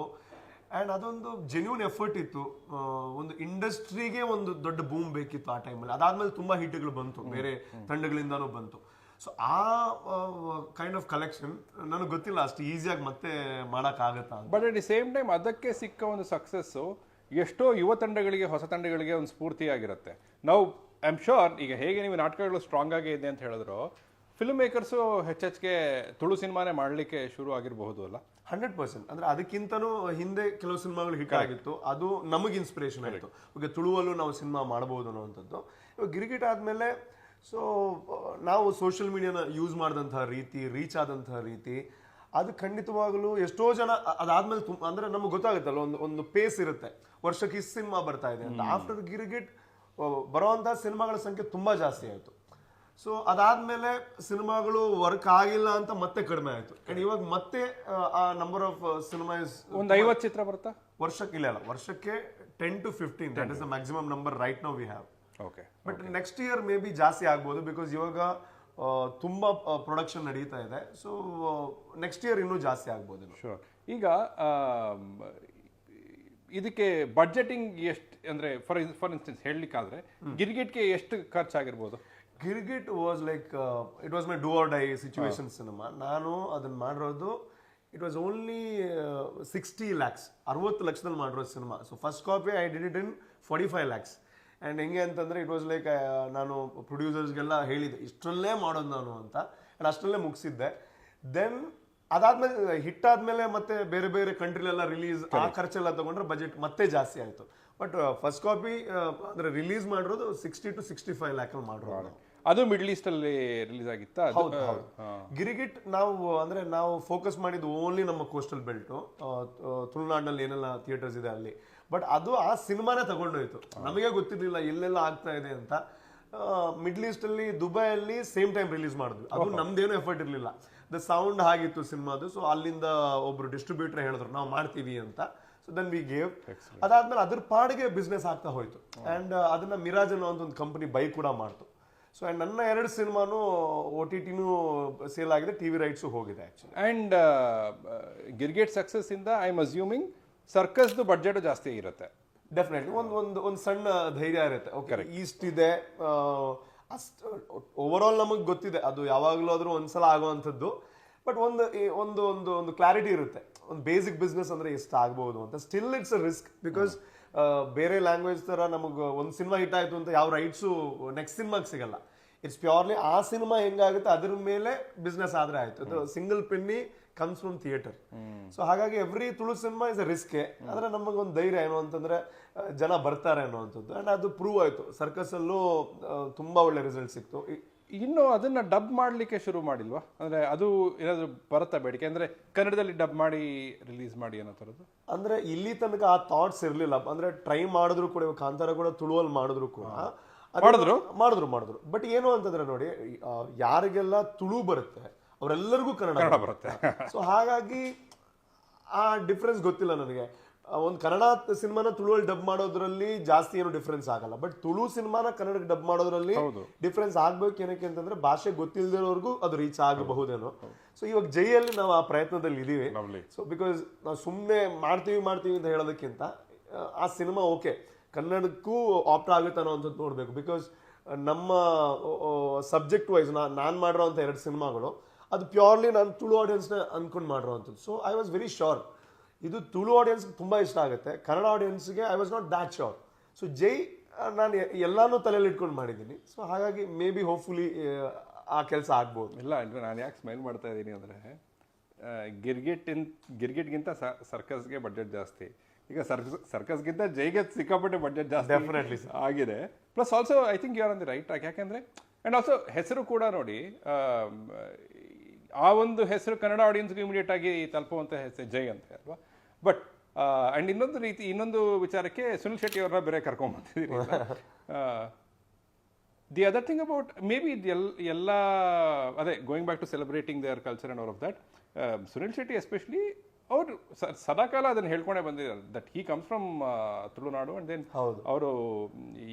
ಆ್ಯಂಡ್ ಅದೊಂದು ಜೆನ್ಯೂನ್ ಎಫರ್ಟ್ ಇತ್ತು. ಒಂದು ಇಂಡಸ್ಟ್ರಿಗೆ ಒಂದು ದೊಡ್ಡ ಬೂಮ್ ಬೇಕಿತ್ತು ಆ ಟೈಮಲ್ಲಿ ಅದಾದ್ಮೇಲೆ ತುಂಬ ಹಿಟ್ಗಳು ಬಂತು. ಬೇರೆ ತಂಡಗಳಿಂದಲೂ ಬಂತು. ಸೊ ಆ ಕೈಂಡ್ ಆಫ್ ಕಲೆಕ್ಷನ್ ನನಗೆ ಗೊತ್ತಿಲ್ಲ ಅಷ್ಟು ಈಸಿಯಾಗಿ ಮತ್ತೆ ಮಾಡೋಕ್ಕಾಗತ್ತಾ
but at the same time ಅದಕ್ಕೆ ಸಿಕ್ಕ ಒಂದು ಸಕ್ಸಸ್ಸು ಎಷ್ಟೋ ಯುವ ತಂಡಗಳಿಗೆ ಹೊಸ ತಂಡಗಳಿಗೆ ಒಂದು ಸ್ಫೂರ್ತಿಯಾಗಿರುತ್ತೆ. ನಾವು ಐ ಆಮ್ ಶೋರ್ ಈಗ ಹೇಗೆ ನೀವು ನಾಟಕಗಳು ಸ್ಟ್ರಾಂಗ್ ಆಗಿ ಇದೆ ಅಂತ ಹೇಳಿದ್ರು ಫಿಲ್ಮ್ ಮೇಕರ್ಸು ಹೆಚ್ಚೆಚ್ಚಿಗೆ ತುಳು ಸಿನಿಮಾನೇ ಮಾಡಲಿಕ್ಕೆ ಶುರು ಆಗಿರಬಹುದು ಅಲ್ಲ?
Hundred percent. ಅಂದರೆ ಅದಕ್ಕಿಂತನೂ ಹಿಂದೆ ಕೆಲವು ಸಿನಿಮಾಗಳು ಹಿಟ್ ಆಗಿತ್ತು. ಅದು ನಮಗೆ ಇನ್ಸ್ಪಿರೇಷನ್ ಆಯಿತು. ಓಕೆ ತುಳುವಲ್ಲೂ ನಾವು ಸಿನಿಮಾ ಮಾಡ್ಬೋದು ಅನ್ನೋವಂಥದ್ದು. ಇವಾಗ ಗಿರಿಗಿಟ್ ಆದಮೇಲೆ ಸೊ ನಾವು ಸೋಷಿಯಲ್ ಮೀಡಿಯಾನ ಯೂಸ್ ಮಾಡಿದಂತಹ ರೀತಿ ರೀಚ್ ಆದಂತಹ ರೀತಿ ಅದು ಖಂಡಿತವಾಗಲೂ ಎಷ್ಟೋ ಜನ ಅದಾದ್ಮೇಲೆ ತುಂಬ ಅಂದ್ರೆ ನಮ್ಗೆ ಗೊತ್ತಾಗುತ್ತಲ್ಲ ಒಂದು ಒಂದು ಪೇಸ್ ಇರುತ್ತೆ. ವರ್ಷಕ್ಕೆ ಇಷ್ಟು ಸಿನಿಮಾ ಬರ್ತಾ ಇದೆ ಅಂತ. ಆಫ್ಟರ್ ಗಿರಿಗಿಟ್ ಬರುವಂತಹ ಸಿನಿಮಾಗಳ ಸಂಖ್ಯೆ ತುಂಬಾ ಜಾಸ್ತಿ ಆಯಿತು. ಸೊ ಅದಾದ್ಮೇಲೆ ಸಿನಿಮಾಗಳು ವರ್ಕ್ ಆಗಿಲ್ಲ ಅಂತ ಮತ್ತೆ ಕಡಿಮೆ ಆಯ್ತು. ಅಂಡ್ ಇವಾಗ ಮತ್ತೆ ಆ, ಆ ನಂಬರ್ ಆಫ್ ಸಿನಿಮಾ ಇಸ್
ಒಂದು ಐವತ್ತು ಚಿತ್ರ ಬರುತ್ತಾ?
ವರ್ಷಕ್ಕೆ ಇಲ್ಲ ಅಲ್ಲ ವರ್ಷಕ್ಕೆ ten to fifteen that is the maximum number right now we have
okay
but next year maybe ಜಾಸ್ತಿ ಆಗ್ಬೋದು ಬಿಕಾಸ್ ಇವಾಗ ತುಂಬ ಪ್ರೊಡಕ್ಷನ್ ನಡೀತಾ ಇದೆ. ಸೊ ನೆಕ್ಸ್ಟ್ ಇಯರ್ ಇನ್ನೂ ಜಾಸ್ತಿ ಆಗ್ಬೋದು
ಶೋರ್ ಈಗ ಇದಕ್ಕೆ ಬಡ್ಜೆಟಿಂಗ್ ಎಷ್ಟು ಅಂದ್ರೆ ಫಾರ್ ಫಾರ್ ಇನ್ಸ್ಟೆನ್ಸ್ ಹೇಳಲಿಕ್ಕಾದ್ರೆ ಗಿರ್ಗಿಟ್ಗೆ ಎಷ್ಟು ಖರ್ಚಾಗಿರ್ಬೋದು?
Girgit was like it was my do or die situation cinema ನಾನು ಅದನ್ನು ಮಾಡಿರೋದು it was only sixty lakhs ಅರವತ್ತು ಲಕ್ಷದಲ್ಲಿ ಮಾಡಿರೋ cinema so first copy I did it in forty five lakhs and ಹೆಂಗೆ ಅಂತಂದ್ರೆ ಇಟ್ ವಾಸ್ ಲೈಕ್ ನಾನು ಪ್ರೊಡ್ಯೂಸರ್ಸ್ಗೆಲ್ಲ ಹೇಳಿದೆ ಇಷ್ಟರಲ್ಲೇ ಮಾಡೋದು ನಾನು ಅಂತ. ಆ್ಯಂಡ್ ಅಷ್ಟರಲ್ಲೇ ಮುಗಿಸಿದ್ದೆ. ದೆನ್ ಅದಾದ್ಮೇಲೆ ಹಿಟ್ ಆದ್ಮೇಲೆ ಮತ್ತೆ ಬೇರೆ ಬೇರೆ ಕಂಟ್ರಿಲೆಲ್ಲ ರಿಲೀಸ್ ಆ ಖರ್ಚೆಲ್ಲ ತೊಗೊಂಡ್ರೆ ಬಜೆಟ್ ಮತ್ತೆ ಜಾಸ್ತಿ ಆಯ್ತು. ಬಟ್ ಫಸ್ಟ್ ಕಾಪಿ ಅಂದ್ರೆ ರಿಲೀಸ್ ಮಾಡಿರೋದು ಸಿಕ್ಸ್ಟಿ ಟು ಸಿಕ್ಸ್ಟಿ ಫೈವ್ ಲ್ಯಾಕಲ್ಲಿ ಮಾಡಿರೋದು.
ಅದು ಮಿಡ್ಲ್ ಈಸ್ಟ್ ಅಲ್ಲಿ ರಿಲೀಸ್ ಆಗಿತ್ತಾ? ಅದು-
ಹೌದು ಹೌದು. ಗಿರಿಗಿಟ್ ನಾವು ಅಂದ್ರೆ ನಾವು ಫೋಕಸ್ ಮಾಡಿದ್ದು ಓನ್ಲಿ ನಮ್ಮ ಕೋಸ್ಟಲ್ ಬೆಲ್ಟ್ ತುಳುನಾಡಿನಲ್ಲಿ ಏನೆಲ್ಲ ಥಿಯೇಟರ್ಸ್ ಇದೆ ಅಲ್ಲಿ. ಬಟ್ ಅದು ಆ ಸಿನಿಮಾನೇ ತಗೊಂಡೋಯ್ತು. ನಮಗೆ ಗೊತ್ತಿರ್ಲಿಲ್ಲ ಎಲ್ಲೆಲ್ಲ ಆಗ್ತಾ ಇದೆ ಅಂತ. ಮಿಡ್ಲ್ ಈಸ್ಟಲ್ಲಿ ದುಬೈಯಲ್ಲಿ ಸೇಮ್ ಟೈಮ್ ರಿಲೀಸ್ ಮಾಡಿದ್ವಿ. ಅದು ನಮ್ದೇನು ಎಫರ್ಟ್ ಇರಲಿಲ್ಲ. ದ ಸೌಂಡ್ ಆಗಿತ್ತು ಸಿನಿಮಾದು ಸೊ ಅಲ್ಲಿಂದ ಒಬ್ರು ಡಿಸ್ಟ್ರಿಬ್ಯೂಟರ್ ಹೇಳಿದ್ರು ನಾವು ಮಾಡ್ತೀವಿ ಅಂತ. ಸೊ ದೆನ್ ವಿ ಗೇವ್ ಅದಾದ್ಮೇಲೆ ಅದ್ರ ಪಾಡಿಗೆ ಬಿಸ್ನೆಸ್ ಆಗ್ತಾ ಹೋಯ್ತು. ಅಂಡ್ ಅದನ್ನ ಮಿರಾಜ್ ಅನ್ನೋ ಒಂದು ಕಂಪನಿ ಬೈ ಕೂಡ ಮಾಡ್ತು. ಸೊ ಆ್ಯಂಡ್ ನನ್ನ ಎರಡು ಸಿನಿಮಾನು ಒ ಟಿ ಟಿನೂ ಸೇಲ್ ಆಗಿದೆ ಟಿವಿ ರೈಟ್ಸು ಹೋಗಿದೆ ಆ್ಯಕ್ಚುಲಿ
ಆ್ಯಂಡ್ ಗಿರ್ಗೇಟ್ ಸಕ್ಸಸ್ ಇಂದ ಐ ಆಮ್ ಅಸ್ಯೂಮಿಂಗ್ ಸರ್ಕಸ್ದು ಬಡ್ಜೆಟ್ ಜಾಸ್ತಿ ಇರುತ್ತೆ.
ಡೆಫಿನೆಟ್ಲಿ ಒಂದು ಒಂದು ಒಂದು ಸಣ್ಣ ಧೈರ್ಯ ಇರುತ್ತೆ. ಓಕೆ ಈಸ್ಟ್ ಇದೆ ಅಷ್ಟು ಓವರ್ ಆಲ್ ನಮಗೆ ಗೊತ್ತಿದೆ. ಅದು ಯಾವಾಗಲೂ ಆದ್ರೂ ಒಂದ್ಸಲ ಆಗುವಂಥದ್ದು. ಬಟ್ ಒಂದು ಒಂದು ಒಂದು ಒಂದು ಕ್ಲಾರಿಟಿ ಇರುತ್ತೆ. ಒಂದು ಬೇಸಿಕ್ ಬಿಸ್ನೆಸ್ ಅಂದರೆ ಎಷ್ಟು ಆಗ್ಬೋದು ಅಂತ. Still it's a risk because ಬೇರೆ ಲ್ಯಾಂಗ್ವೇಜ್ ತರ ನಮಗೆ ಒಂದು ಸಿನಿಮಾ ಹಿಟ್ ಆಯ್ತು ಅಂತ ಯಾವ ರೈಟ್ಸು ನೆಕ್ಸ್ಟ್ ಸಿನಿಮಾಗೆ ಸಿಗಲ್ಲ. ಇಟ್ಸ್ ಪ್ಯೂರ್ಲಿ ಆ ಸಿನಿಮಾ ಹೆಂಗಾಗುತ್ತೆ ಅದ್ರ ಮೇಲೆ ಬಿಸ್ನೆಸ್ ಆದ್ರೆ ಆಯ್ತು. ಅದು single penny comes from theatre so ಹಾಗಾಗಿ every Tulu cinema is a ರಿಸ್ಕೆ ಆದ್ರೆ ನಮಗೊಂದು ಧೈರ್ಯ ಏನು ಅಂತಂದ್ರೆ ಜನ ಬರ್ತಾರೆ ಅನ್ನುವಂಥದ್ದು. ಅಂಡ್ ಅದು ಪ್ರೂವ್ ಆಯ್ತು. ಸರ್ಕಸ್ ಅಲ್ಲೂ ತುಂಬಾ ಒಳ್ಳೆ ರಿಸಲ್ಟ್ ಸಿಕ್ತು.
ಇನ್ನು ಅದನ್ನ ಡಬ್ ಮಾಡ್ಲಿಕ್ಕೆ ಶುರು ಮಾಡಿಲ್ವಾ? ಅಂದ್ರೆ ಅದು ಏನಾದ್ರು ಬರುತ್ತಾ ಬೇಡಿಕೆ? ಅಂದ್ರೆ ಕನ್ನಡದಲ್ಲಿ ಡಬ್ ಮಾಡಿ ರಿಲೀಸ್ ಮಾಡಿ ಅನ್ನೋ ಥರದ್ದು?
ಅಂದ್ರೆ ಇಲ್ಲಿ ತನಕ ಆ ಥಾಟ್ಸ್ ಇರಲಿಲ್ಲ. ಅಂದ್ರೆ ಟ್ರೈ ಮಾಡಿದ್ರು ಕೂಡ ಇವಾಗ ಕಾಂತಾರ ಕೂಡ ತುಳುವಲ್ಲಿ ಮಾಡಿದ್ರು ಕೂಡ
ಮಾಡಿದ್ರು?
ಮಾಡಿದ್ರು ಮಾಡಿದ್ರು. ಬಟ್ ಏನು ಅಂತಂದ್ರೆ ನೋಡಿ ಯಾರಿಗೆಲ್ಲ ತುಳು ಬರುತ್ತೆ ಅವರೆಲ್ಲರಿಗೂ ಕನ್ನಡ
ಬರುತ್ತೆ.
ಸೊ ಹಾಗಾಗಿ ಆ ಡಿಫ್ರೆನ್ಸ್ ಗೊತ್ತಿಲ್ಲ ನನಗೆ. ಒಂದು ಕನ್ನಡ ಸಿನಿಮಾನ ತುಳುವಲ್ಲಿ ಡಬ್ ಮಾಡೋದ್ರಲ್ಲಿ ಜಾಸ್ತಿ ಏನು ಡಿಫ್ರೆನ್ಸ್ ಆಗಲ್ಲ. ಬಟ್ ತುಳು ಸಿನಿಮಾನ ಕನ್ನಡಕ್ಕೆ ಡಬ್ ಮಾಡೋದ್ರಲ್ಲಿ. ಡಿಫ್ರೆನ್ಸ್ ಆಗ್ಬೇಕು ಏನಕ್ಕೆ ಅಂತಂದ್ರೆ ಭಾಷೆ ಗೊತ್ತಿಲ್ಲದಿರೋರ್ಗೂ ಅದು ರೀಚ್ ಆಗಬಹುದೇನೋ. ಸೊ ಇವಾಗ ಜೈಯಲ್ಲಿ ನಾವು ಆ ಪ್ರಯತ್ನದಲ್ಲಿ ಇದೀವಿ. ಸೊ ಬಿಕಾಸ್ ನಾವು ಸುಮ್ಮನೆ ಮಾಡ್ತೀವಿ ಮಾಡ್ತೀವಿ ಅಂತ ಹೇಳೋದಕ್ಕಿಂತ ಆ, ಸಿನಿಮಾ ಓಕೆ ಕನ್ನಡಕ್ಕೂ ಆಪ್ಟ್ ಆಗುತ್ತೆ ಅನ್ನೋಂಥದ್ದು ನೋಡಬೇಕು. ಬಿಕಾಸ್ ನಮ್ಮ ಸಬ್ಜೆಕ್ಟ್ ವೈಸ್ ನಾ ನಾನು ಮಾಡಿರೋ ಅಂತ ಎರಡು ಸಿನಿಮಾಗಳು ಅದು ಪ್ಯೂರ್ಲಿ ನಾನು ತುಳು ಆಡಿಯನ್ಸ್ನ ಅನ್ಕೊಂಡು ಮಾಡಿರೋ ಅಂಥದ್ದು so I was very sure ಇದು ತುಳು ಆಡಿಯನ್ಸ್ ತುಂಬ ಇಷ್ಟ ಆಗುತ್ತೆ. Kannada ಆಡಿಯನ್ಸ್ಗೆ I was not that sure so Jai ನಾನು ಎಲ್ಲಾನು ತಲೆಯಲ್ಲಿ ಇಟ್ಕೊಂಡು ಮಾಡಿದ್ದೀನಿ. ಸೊ ಹಾಗಾಗಿ ಮೇ ಬಿ ಹೋಪ್ಫುಲಿ ಆ ಕೆಲಸ ಆಗ್ಬೋದು.
ಇಲ್ಲ ನಾನು ಯಾಕೆ ಸ್ಮೈಲ್ ಮಾಡ್ತಾ ಇದ್ದೀನಿ ಅಂದರೆ ಗಿರ್ಗಿಟ್ಟಿನ್ ಗಿರ್ಗಿಟ್ಗಿಂತ ಸರ್ಕಸ್ಗೆ ಬಡ್ಜೆಟ್ ಜಾಸ್ತಿ. ಈಗ ಸರ್ಕಸ್ ಸರ್ಕಸ್ಗಿಂತ ಜೈಗೆ ಸಿಕ್ಕಾಪಟ್ಟೆ ಬಡ್ಜೆಟ್ ಜಾಸ್ತಿ
ಡೆಫಿನೆಟ್ಲಿ
ಆಗಿದೆ. Plus also I think you are on the right track ಯಾಕೆಂದರೆ ಆ್ಯಂಡ್ ಆಲ್ಸೋ ಹೆಸರು ಕೂಡ ನೋಡಿ ಆ ಒಂದು ಹೆಸರು ಕನ್ನಡ ಆಡಿಯನ್ಸ್ಗೆ ಇಮಿಡಿಯೇಟ್ ಆಗಿ ತಲುಪುವಂತ ಹೆಸರು ಜೈ ಅಂತ ಅಲ್ವಾ ಬಟ್ ಅಂಡ್ ಇನ್ನೊಂದು ರೀತಿ ಇನ್ನೊಂದು ವಿಚಾರಕ್ಕೆ ಸುನಿಲ್ ಶೆಟ್ಟಿ ಅವ್ರನ್ನ ಬೇರೆ ಕರ್ಕೊಂಡ್ಬಂದಿದ್ದೀರಿ the other thing about maybe L ಎಲ್ಲ ಅದೇ going back to celebrating their culture and all of that Sunil Shetty especially ಅವರು ಸದಾಕಾಲ ಅದನ್ನು ಹೇಳ್ಕೊಂಡೇ ಬಂದಿದ್ದಾರೆ. That he comes from Tulunadu and then
ಹೌದು.
ಅವರು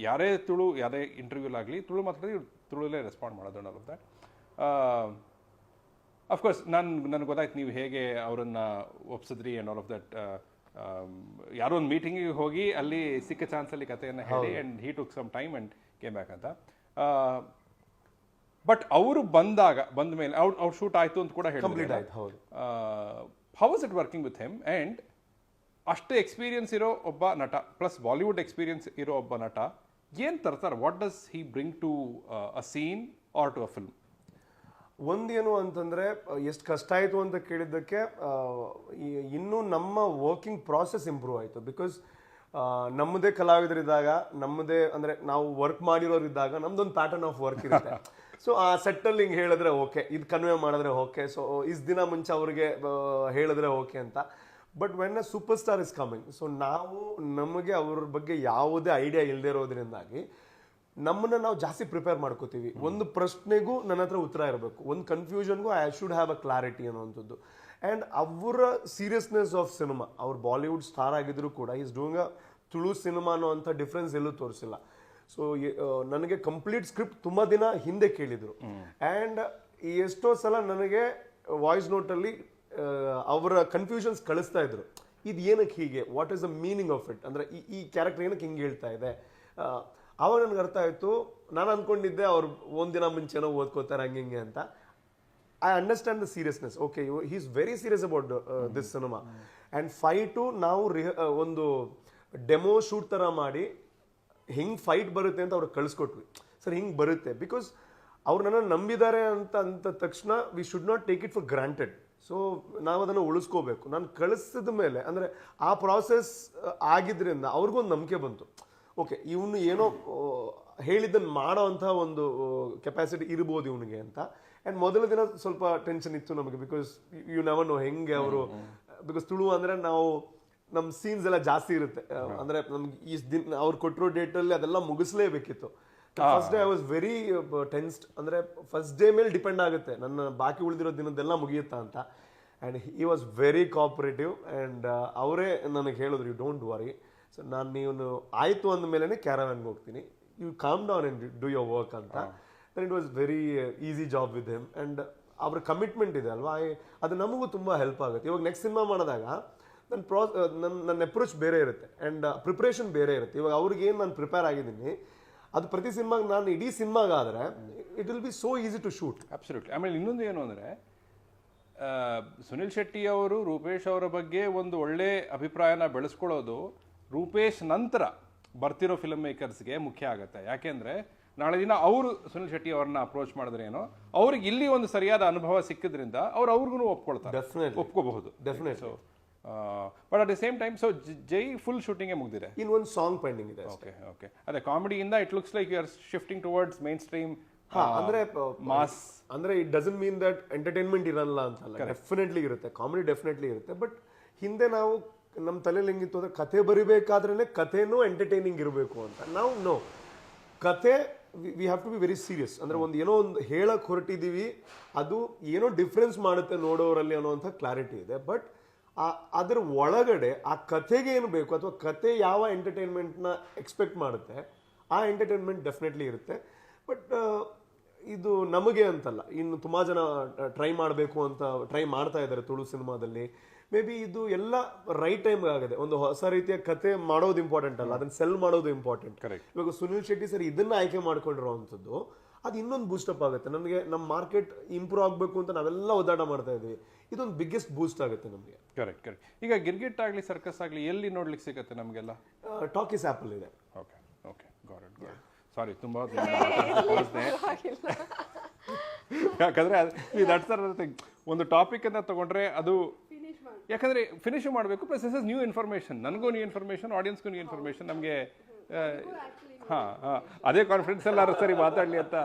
ಯಾರೇ ತುಳು ಯಾರೇ ಇಂಟರ್ವ್ಯೂಲಾಗಲಿ ತುಳು ಮಾತಾಡಿದ್ರೆ ತುಳುಲೇ ರೆಸ್ಪಾಂಡ್ ಮಾಡೋದು ಅನ್ನೋ ದಟ್ ಅಫ್ಕೋರ್ಸ್ ನಾನು ನನಗೆ ಗೊತ್ತಾಯ್ತು ನೀವು ಹೇಗೆ ಅವರನ್ನು ಒಪ್ಸಿದ್ರಿ ಆ್ಯಂಡ್ ಆಲ್ ಆಫ್ ದಟ್ ಯಾರೋ ಒಂದು ಮೀಟಿಂಗಿಗೆ ಹೋಗಿ ಅಲ್ಲಿ ಸಿಕ್ಕ ಚಾನ್ಸಲ್ಲಿ ಕಥೆಯನ್ನು ಹೇಳಿ and he took some time and came back ಅಂತ. ಬಟ್ ಅವರು ಬಂದಾಗ ಬಂದ ಮೇಲೆ ಅವ್ರು ಅವ್ರು ಶೂಟ್ ಆಯಿತು ಅಂತ ಕೂಡ ಹೇಳಿದ್ರು how is it working with him and ಅಷ್ಟು ಎಕ್ಸ್ಪೀರಿಯನ್ಸ್ ಇರೋ ಒಬ್ಬ ನಟ ಪ್ಲಸ್ ಬಾಲಿವುಡ್ ಎಕ್ಸ್ಪೀರಿಯನ್ಸ್ ಇರೋ ಒಬ್ಬ ನಟ ಏನು ತರ್ತಾರೆ? What does he bring to a scene or to a film
ಒಂದೇನು ಅಂತಂದರೆ ಎಷ್ಟು ಕಷ್ಟ ಆಯಿತು ಅಂತ ಕೇಳಿದ್ದಕ್ಕೆ ಇನ್ನೂ ನಮ್ಮ ವರ್ಕಿಂಗ್ ಪ್ರಾಸೆಸ್ ಇಂಪ್ರೂವ್ ಆಯಿತು. ಬಿಕಾಸ್ ನಮ್ಮದೇ ಕಲಾವಿದರಿದ್ದಾಗ ನಮ್ಮದೇ ಅಂದರೆ ನಾವು ವರ್ಕ್ ಮಾಡಿರೋರಿದ್ದಾಗ ನಮ್ಮದೊಂದು ಪ್ಯಾಟರ್ನ್ ಆಫ್ ವರ್ಕ್ ಇರುತ್ತೆ. ಸೊ ಆ ಸೆಟ್ಟಲ್ಲಿ ಹಿಂಗೆ ಹೇಳಿದ್ರೆ ಓಕೆ ಇದು ಕನ್ವೆ ಮಾಡಿದ್ರೆ ಓಕೆ ಸೊ ಇಷ್ಟು ದಿನ ಮುಂಚೆ ಅವ್ರಿಗೆ ಹೇಳಿದ್ರೆ ಓಕೆ ಅಂತ. But when a superstar is coming so ನಾವು ನಮಗೆ ಅವ್ರ ಬಗ್ಗೆ ಯಾವುದೇ ಐಡಿಯಾ ಇಲ್ಲದೆ ಇರೋದ್ರಿಂದಾಗಿ ನಮ್ಮನ್ನ ನಾವು ಜಾಸ್ತಿ ಪ್ರಿಪೇರ್ ಮಾಡ್ಕೋತೀವಿ. ಒಂದು ಪ್ರಶ್ನೆಗೂ ನನ್ನ ಹತ್ರ ಉತ್ತರ ಇರಬೇಕು. ಒಂದು ಕನ್ಫ್ಯೂಷನ್ಗೂ I should have a clarity ಅನ್ನೋವಂಥದ್ದು. And ಅವರ ಸೀರಿಯಸ್ನೆಸ್ ಆಫ್ ಸಿನಿಮಾ ಅವ್ರು ಬಾಲಿವುಡ್ ಸ್ಟಾರ್ ಆಗಿದ್ರು ಕೂಡ is doing a Tulu cinema ಅನ್ನೋ ಡಿಫ್ರೆನ್ಸ್ ಎಲ್ಲೂ ತೋರಿಸಿಲ್ಲ. ಸೊ ನನಗೆ ಕಂಪ್ಲೀಟ್ ಸ್ಕ್ರಿಪ್ಟ್ ತುಂಬ ದಿನ ಹಿಂದೆ ಕೇಳಿದ್ರು. ಆ್ಯಂಡ್ ಎಷ್ಟೋ ಸಲ ನನಗೆ ವಾಯ್ಸ್ ನೋಟಲ್ಲಿ ಅವರ ಕನ್ಫ್ಯೂಷನ್ಸ್ ಕಳಿಸ್ತಾ ಇದ್ರು. ಇದು ಏನಕ್ಕೆ ಹೀಗೆ? What is the meaning of it ಅಂದ್ರೆ ಈ ಈ ಕ್ಯಾರೆಕ್ಟರ್ ಏನಕ್ಕೆ ಹಿಂಗೆ ಹೇಳ್ತಾ ಇದೆ? ಆವಾಗ ನನಗೆ ಅರ್ಥ ಆಯಿತು. ನಾನು ಅಂದ್ಕೊಂಡಿದ್ದೆ ಅವ್ರು ಒಂದಿನ ಮುಂಚೆನೋ ಓದ್ಕೋತಾರೆ ಹಂಗೆ ಹಿಂಗೆ ಅಂತ. I understand the seriousness okay he is very serious about this cinema and fight ನಾವು ರಿಹ ಒಂದು ಡೆಮೋ ಶೂಟ್ ಥರ ಮಾಡಿ ಹಿಂಗೆ ಫೈಟ್ ಬರುತ್ತೆ ಅಂತ ಅವ್ರಿಗೆ ಕಳಿಸ್ಕೊಟ್ವಿ. ಸರ್, ಹಿಂಗೆ ಬರುತ್ತೆ. ಬಿಕಾಸ್ ಅವ್ರು ನನ್ನನ್ನು ನಂಬಿದ್ದಾರೆ ಅಂತ ಅಂತ ತಕ್ಷಣ we should not take it for granted so ನಾವು ಅದನ್ನು ಉಳಿಸ್ಕೋಬೇಕು. ನಾನು ಕಳಿಸಿದ ಮೇಲೆ ಅಂದರೆ ಆ ಪ್ರಾಸೆಸ್ ಆಗಿದ್ದರಿಂದ ಅವ್ರಿಗೊಂದು ನಂಬಿಕೆ ಬಂತು. ಓಕೆ ಇವನು ಏನೋ ಹೇಳಿದ್ದನ್ನು ಮಾಡೋ ಅಂಥ ಒಂದು ಕೆಪಾಸಿಟಿ ಇರ್ಬೋದು ಇವನಿಗೆ ಅಂತ. ಆ್ಯಂಡ್ ಮೊದಲ ದಿನ ಸ್ವಲ್ಪ ಟೆನ್ಷನ್ ಇತ್ತು ನಮಗೆ ಬಿಕಾಸ್ ಯು ನೆವರ್ ನೋ ಹೆಂಗೆ ಅವರು ಬಿಕಾಸ್ ತುಳು ಅಂದರೆ ನಾವು ನಮ್ಮ ಸೀನ್ಸ್ ಎಲ್ಲ ಜಾಸ್ತಿ ಇರುತ್ತೆ. ಅಂದರೆ ನಮ್ಗೆ ಈ ದಿನ ಅವ್ರು ಕೊಟ್ಟಿರೋ ಡೇಟಲ್ಲಿ ಅದೆಲ್ಲ ಮುಗಿಸ್ಲೇಬೇಕಿತ್ತು. First day I was very tensed ಅಂದ್ರೆ ಫಸ್ಟ್ ಡೇ ಮೇಲೆ ಡಿಪೆಂಡ್ ಆಗುತ್ತೆ. ನನ್ನ ಬಾಕಿ ಉಳಿದಿರೋ ದಿನದ್ದೆಲ್ಲ ಮುಗಿಯುತ್ತಾ ಅಂತ. And he was very cooperative and ಅವರೇ ನನಗೆ ಹೇಳಿದ್ರು ಯು ಡೋಂಟ್ ವರಿ ಸೊ ನಾನು ನೀವು ಆಯಿತು ಅಂದ ಮೇಲೆ ಕ್ಯಾರವನ್ಗೆ ಹೋಗ್ತೀನಿ. You calm down and do your work ಅಂತ. Then it was very easy job with him and ಅವ್ರ ಕಮಿಟ್ಮೆಂಟ್ ಇದೆ ಅಲ್ವಾ? ಅದು ನಮಗೂ ತುಂಬ ಹೆಲ್ಪ್ ಆಗುತ್ತೆ. ಇವಾಗ ನೆಕ್ಸ್ಟ್ ಸಿನಿಮಾ ಮಾಡಿದಾಗ ನನ್ನ ಪ್ರಾ ನನ್ನ ನನ್ನ ಅಪ್ರೋಚ್ ಬೇರೆ ಇರುತ್ತೆ ಆ್ಯಂಡ್ ಪ್ರಿಪ್ರೇಷನ್ ಬೇರೆ ಇರುತ್ತೆ. ಇವಾಗ ಅವ್ರಿಗೇನು ನಾನು ಪ್ರಿಪೇರ್ ಆಗಿದ್ದೀನಿ ಅದು ಪ್ರತಿ ಸಿನಿಮಾಗೆ ನಾನು ಇಡೀ ಸಿನಿಮಾಗಾದರೆ it will be so easy to shoot
absolutely ಆಮೇಲೆ ಇನ್ನೊಂದು ಏನು ಅಂದರೆ ಸುನಿಲ್ ಶೆಟ್ಟಿ ಅವರು ರೂಪೇಶ್ ಅವರ ಬಗ್ಗೆ ಒಂದು ಒಳ್ಳೆ ಅಭಿಪ್ರಾಯನ ಬೆಳೆಸ್ಕೊಳ್ಳೋದು ರೂಪೇಶ್ ನಂತರ ಬರ್ತಿರೋ ಫಿಲ್ಮ್ ಮೇಕರ್ಸ್ಗೆ ಮುಖ್ಯ ಆಗುತ್ತೆ. ಯಾಕೆಂದ್ರೆ ನಾಳೆ ದಿನ ಅವರು ಸುನಿಲ್ ಶೆಟ್ಟಿ ಅವ್ರನ್ನ ಅಪ್ರೋಚ್ ಮಾಡಿದ್ರೆ ಏನೋ? ಅವ್ರಿಗೆ ಇಲ್ಲಿ ಒಂದು ಸರಿಯಾದ ಅನುಭವ ಸಿಕ್ಕಿದ್ರಿಂದ ಅವ್ರು ಅವ್ರಿಗೂ ಒಪ್ಕೊಳ್ತಾರೆ. ಒಪ್ಕೋಬಹುದು.
Definite
so but at the same time so Jai full ಶೂಟಿಂಗೇ ಮುಗಿದಿದೆ.
ಇನ್ನು ಒಂದು ಸಾಂಗ್ ಪೆಂಡಿಂಗ್ ಇದೆ
ಓಕೆ ಓಕೆ ಅದೇ ಕಾಮಿಡಿಯಿಂದ it looks like you are shifting towards mainstream
ಅಂದ್ರೆ
ಮಾಸ್
ಅಂದ್ರೆ it doesn't mean that entertainment ಇರಲ್ಲ ಅಂತಲ್ಲ. ಡೆಫಿನೆಟ್ಲಿ ಇರುತ್ತೆ. ಕಾಮಿಡಿ ಡೆಫಿನೆಟ್ಲಿ ಇರುತ್ತೆ. ಬಟ್ ಹಿಂದೆ ನಾವು ನಮ್ಮ ತಲೆಯಲ್ಲಿ ಹೆಂಗಿತ್ತು ಅಂದರೆ ಕತೆ ಬರಿಬೇಕಾದ್ರೆ ಕಥೆನೂ ಎಂಟರ್ಟೈನಿಂಗ್ ಇರಬೇಕು ಅಂತ. ನಾವು ನೋ ಕತೆ we have to be very serious ಅಂದರೆ ಒಂದು ಏನೋ ಒಂದು ಹೇಳಕ್ಕೆ ಹೊರಟಿದ್ದೀವಿ ಅದು ಏನೋ ಡಿಫ್ರೆನ್ಸ್ ಮಾಡುತ್ತೆ ನೋಡೋರಲ್ಲಿ ಅನ್ನೋವಂಥ ಕ್ಲಾರಿಟಿ ಇದೆ. ಬಟ್ ಅದರ ಒಳಗಡೆ ಆ ಕಥೆಗೆ ಏನು ಬೇಕು, ಅಥವಾ ಕತೆ ಯಾವ ಎಂಟರ್ಟೈನ್ಮೆಂಟ್ನ ಎಕ್ಸ್ಪೆಕ್ಟ್ ಮಾಡುತ್ತೆ, ಆ ಎಂಟರ್ಟೈನ್ಮೆಂಟ್ ಡೆಫಿನೆಟ್ಲಿ ಇರುತ್ತೆ. ಬಟ್ ಇದು ನಮಗೆ ಅಂತಲ್ಲ. ಇನ್ನು ತುಂಬ ಜನ ಟ್ರೈ ಮಾಡಬೇಕು ಅಂತ ಟ್ರೈ ಮಾಡ್ತಾ ಇದ್ದಾರೆ ತುಳು ಸಿನಿಮಾದಲ್ಲಿ. ಮೇ ಬಿ ಇದು ಎಲ್ಲ ರೈಟ್ ಟೈಮ್ ಆಗಿದೆ. ಒಂದು ಹೊಸ ರೀತಿಯ ಕತೆ ಮಾಡೋದು ಇಂಪಾರ್ಟೆಂಟ್ ಅಲ್ಲ. ಅದನ್ನ ಸೆಲ್ ಮಾಡೋದು ಇಂಪಾರ್ಟೆಂಟ್
ಕರೆಕ್ಟ್
ಇವಾಗ ಸುನಿಲ್ ಶೆಟ್ಟಿ ಸರ್ ಇದನ್ನ ಆಯ್ಕೆ ಮಾಡ್ಕೊಂಡಿರೋವಂಥದ್ದು ಅದು ಇನ್ನೊಂದು ಬೂಸ್ಟಪ್ ಆಗುತ್ತೆ. ನಮಗೆ ನಮ್ಮ ಮಾರ್ಕೆಟ್ ಇಂಪ್ರೂವ್ ಆಗಬೇಕು ಅಂತ ನಾವೆಲ್ಲ ಒದ್ದಾಟ ಮಾಡ್ತಾ ಇದ್ದೀವಿ. ಇದೊಂದು ಬಿಗ್ಗೆಸ್ಟ್ ಬೂಸ್ಟ್ ಆಗುತ್ತೆ ನಮಗೆ.
ಕರೆಕ್ಟ್ ಕರೆಕ್ಟ್ ಈಗ ಗಿರ್ಗಿಟ್ ಆಗಲಿ ಸರ್ಕಸ್ ಆಗಲಿ ಎಲ್ಲಿ ನೋಡ್ಲಿಕ್ಕೆ ಸಿಗುತ್ತೆ ನಮಗೆಲ್ಲ?
ಟಾಕೀಸ್ ಆ್ಯಪಲ್ ಇದೆ.
ಓಕೆ ಓಕೆ ಗಾಟ್ ಇಟ್ ಗಾಡ್ ಸಾರಿ ತುಂಬ ಯಾಕಂದರೆ ಯಾಕಂದ್ರೆ ದಟ್ಸ್ ಥಿಂಗ್ ಒಂದು ಟಾಪಿಕ್ ಅಂತ ತಗೊಂಡ್ರೆ ಅದು ಯಾಕಂದ್ರೆ ಫಿನಿಶ್ ಮಾಡಬೇಕು plus this is new information ನನಗೂ ನ್ಯೂ ಇನ್ಫಾರ್ಮೇಷನ್ ಆಡಿಯನ್ಸ್ಗೂ ನ್ಯೂ ಇನ್ಫಾರ್ಮೇಷನ್ ನಮಗೆ ಹಾಂ ಹಾಂ. ಅದೇ ಕಾನ್ಫಿಡೆನ್ಸ್ ಎಲ್ಲರೂ ಸರಿ ಮಾತಾಡಲಿ ಅಂತ